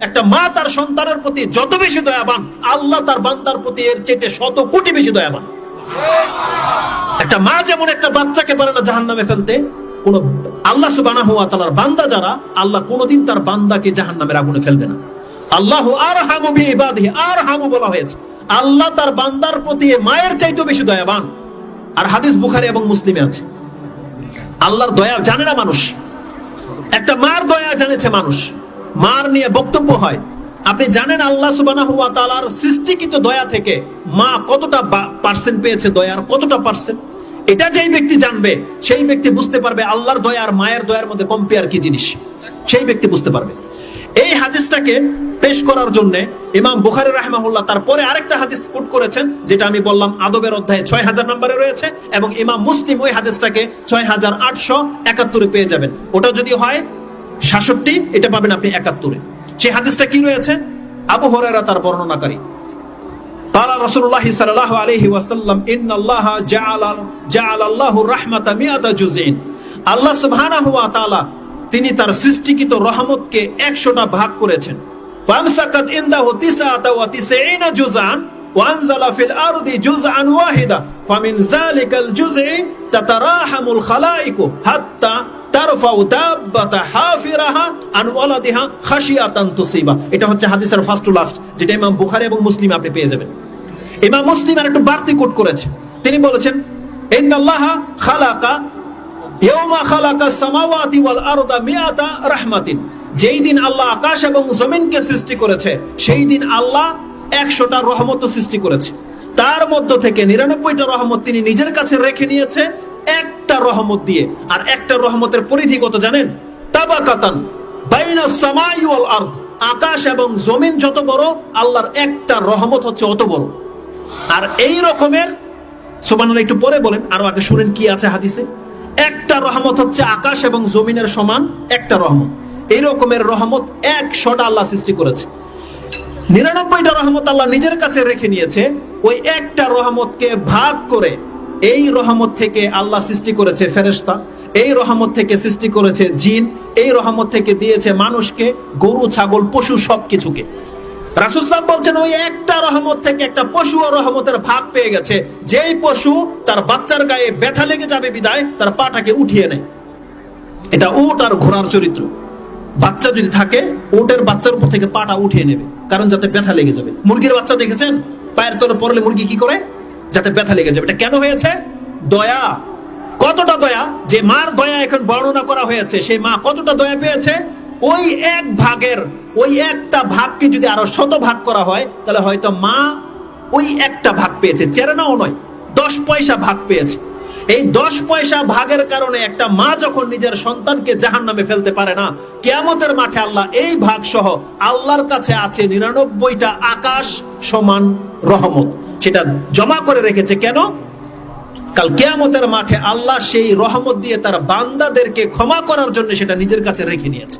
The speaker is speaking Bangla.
একটা মা তার সন্তানের প্রতি যত বেশি দয়াবান, আল্লাহ তার বান্দার প্রতি এর চেয়ে শত কোটি বেশি দয়াবান। একটা মা যেমন একটা বাচ্চাকে পারে না জাহান নামে ফেলতে, কোন আল্লাহ সুবানা হুয়া তালার বান্দা যারা, আল্লাহ কোনোদিন তার বান্দাকে জাহান নামের আগুনে ফেলবে না। আল্লাহ আর হামু বিবাদি আর হামু বলা হয়েছে। আল্লাহ তার বান্দার প্রতি মায়ের চাইতেও বেশি দয়াবান। আর হাদিস বুখারি এবং মুসলিমে আছে। আল্লাহর দয়া জানে না মানুষ। একটা মার দয়া জানেছে মানুষ। মার নিয়ে বক্তব্য হয়। আপনি জানেন আল্লাহ তাআলার সৃষ্টিকৃত দয়া থেকে মা কতটা পার্সেন্ট পেয়েছে দয়ার? কতটা পার্সেন্ট এটা যেই ব্যক্তি জানবে, সেই ব্যক্তি বুঝতে পারবে আল্লাহর দয়া আর মায়ের দয়ার মধ্যে কম্পেয়ার কি জিনিস। সেই ব্যক্তি বুঝতে পারবে। এই হাদিসটাকে পেশ করার জন্য ইমাম বুখারি রাহমাহুল্লাহ তারপরে আরেকটা হাদিস কোট করেছেন, যেটা আমি বললাম আদবের অধ্যায়ে ছয় হাজার নম্বরে রয়েছে এবং ইমাম মুসলিম ওই হাদিসটাকে ছয় হাজার আটশো একাত্তরে পেয়ে যাবেন। ওটা যদি হয় সাতষট্টি এটা পাবেন আপনি একাত্তরে সেই হাদিসটা কি রয়েছে আবু হরাইরা তার বর্ণনাকারী قال رسول الله صلى الله عليه وسلم ان الله جعل جعل الله الرحمه 100 جزء আল্লাহ সুবহানাহু ওয়া তাআলা তিনি তার সৃষ্টিকৃত রহমতকে 100টা ভাগ করেছেন ফামসাকাত ইনদাহু তিসআতা ওয়া তিসঈনা জুজান وانزل في الارض جزءا واحدا فمن ذلك الجزء تتراحم الخلائق حتى তারফাউ দাব্বাতা হাফিরাহা আন ওয়ালাদিহা খাশিয়াতান তুসিবা। এটা হচ্ছে হাদিসের ফার্স্ট টু লাস্ট যেটা ইমাম বুখারী এবং মুসলিম আপনি পেয়ে যাবেন। ইমাম মুসলিম আর একটু বাড়তি কোট করেছে। তিনি বলেছেন, ইন্নাল্লাহা খালাকা, ইয়াউমা খালাকা সামাওয়াতি ওয়াল আরদা রাহমাতিন। যেই দিন আল্লাহ আকাশ এবং জমিনকে সৃষ্টি করেছে, সেই দিন আল্লাহ একশোটা রহমত সৃষ্টি করেছে। তার মধ্য থেকে নিরানব্বইটা রহমত তিনি নিজের কাছে রেখে নিয়েছে, একটা রহমত দিয়ে। আর একটা রহমতের পরিধি কত জানেন? বাইনা সামাই ওয়াল আরদ। আকাশ এবং জমিন যত বড়, আল্লাহর একটা রহমত হচ্ছে অত বড়। আর এই রকমের, সুবহানাল্লাহ, একটু পরে বলেন, আরও আগে শুনেন কি আছে হাদিসে? একটা রহমত হচ্ছে আকাশ এবং জমিনের সমান একটা রহমত। এই রকমের রহমত একশোটা আল্লাহ সৃষ্টি করেছে। নিরানব্বইটা রহমত আল্লাহ নিজের কাছে রেখে নিয়েছে। ওই একটা রহমতকে ভাগ করে এই রহমত থেকে আল্লাহ সৃষ্টি করেছে ফেরেশতা। এই রহমত থেকে সৃষ্টি করেছে জিন, এই রহমত থেকে দিয়েছে মানুষকে, গরু, ছাগল, পশু, সবকিছুকে। রাসুসলাম বলছেন, ওই একটা রহমত থেকে একটা পশু ও রহমতের ভাগ পেয়ে গেছে। যেই পশু তার বাচ্চার গায়ে ব্যথা লেগে যাবে বিদায়, তার পাটাকে উঠিয়ে নেয়। এটা উট আর ঘোড়ার চরিত্র। বাচ্চা যদি থাকে, উটের বাচ্চার উপর থেকে পাটা উঠিয়ে নেবে, কারণ যাতে ব্যথা লেগে যাবে। মুরগির বাচ্চা দেখেছেন? পায়ের তলে পড়লে মুরগি কি করে? যাতে ব্যথা লেগে যাবে। এটা কেন হয়েছে? দয়া কতটা দয়া যে মার দয়া এখন বর্ণনা করা হয়েছে, সেই মা কতটা দয়া পেয়েছে? ওই এক ভাগের, ওই একটা ভাগকে যদি আরও শত ভাগ করা হয়, তাহলে হয়তো মা ওই একটা ভাগ পেয়েছে। চেরেনাও নয়, দশ পয়সা ভাগ পেয়েছে। এই দশ পয়সা ভাগের কারণে একটা মা যখন নিজের সন্তানকে জাহান নামে ফেলতে পারে না, কেয়ামতের মাঠে আল্লাহ এই ভাগ সহ আল্লাহর কাছে আছে নিরানব্বইটা আকাশ সমান রহমত। সেটা জমা করে রেখেছে কেন? কাল কেয়ামতের মাঠে আল্লাহ সেই রহমত দিয়ে তার বান্দাদেরকে ক্ষমা করার জন্য সেটা নিজের কাছে রেখে নিয়েছে।